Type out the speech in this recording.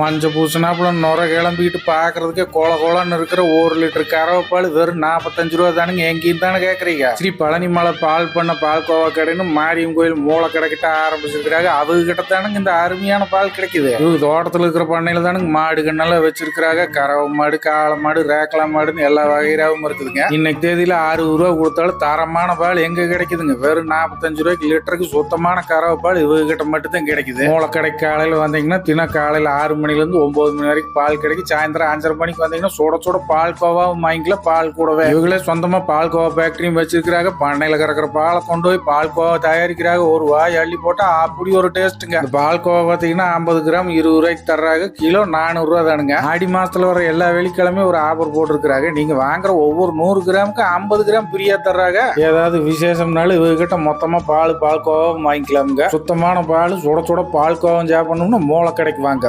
மஞ்சள் பூசினாப்புல நுர கிளம்பிட்டு பார்க்கறதுக்கே கோல கோலன்னு இருக்கிற ஒரு லிட்டர் கரவப்பால் வெறும் நாற்பத்தஞ்சு ரூபா தானுங்க. எங்கேயும் தானே கேட்குறீங்க? ஸ்ரீ பழனிமலை பால் பண்ண பால் கோவா கடைன்னு மாரியம் கோயில் மூளை கடைக்கிட்ட ஆரம்பிச்சிருக்கிறாங்க. அவங்க கிட்ட தானுங்க இந்த அருமையான பால் கிடைக்குது. இது தோட்டத்தில் இருக்கிற பண்ணையில் தானுங்க மாடு கண்ணெல்லாம் வச்சிருக்கிறாங்க. கறவை மாடு காளை மாடு ரேக்கலா மாடுன்னு எல்லா வகையாகவும் இருக்குதுங்க. இன்னைக்கு தேதியில் அறுபது ரூபா கொடுத்தாலும் தரமான பால் எங்கே கிடைக்குதுங்க? வெறும் நாற்பத்தஞ்சு ரூபாய்க்கு லிட்டருக்கு சுத்தமான கறவை பால் இவங்க கிட்ட மட்டும்தான் கிடைக்குது. மூளை கடை காலையில் வந்தீங்கன்னா தினம் காலையில் ஆறு மணிலேருந்து ஒம்பது மணி வரைக்கும் பால் கிடைக்கும் சாயந்தரம் அஞ்சரை மணிக்கு வந்தீங்கன்னா சுட சுட பால் கோவாவும் வாங்கிக்கலாம் பால் கூடவே. இவங்களே சொந்தமாக பால் கோவா ஃபேக்ட்ரியும் வச்சிருக்கிறாங்க. பண்ணையில் கறக்கிற பாலை கொண்டு போய் பால் கோவா தயாரிக்கிறாங்க. ஒரு வாய் அள்ளி போட்டால் அப்படி ஒரு டேஸ்ட்டுங்க இந்த பால் கோவா பார்த்தீங்கன்னா ஐம்பது கிராம் இருபது ரூபாய்க்கு தர்றாங்க. கிலோ நானூறுரூவா தானுங்க. ஆடி மாதத்தில் வர எல்லா வெள்ளிக்கிழமையும் ஒரு ஆஃபர் போட்டிருக்கிறாங்க. நீங்கள் வாங்குற ஒவ்வொரு நூறு கிராமுக்கு ஐம்பது கிராம் ஃப்ரீயாக தர்றாங்க. ஏதாவது விசேஷம்னாலும் இவர்கிட்ட மொத்தமாக பால் பால் கோவாவும் வாங்கிக்கலாமுங்க. சுத்தமான பால் சுட சுட பால் கோவம் சாப்பிடணும்னா மூளை கிடைக்குவாங்க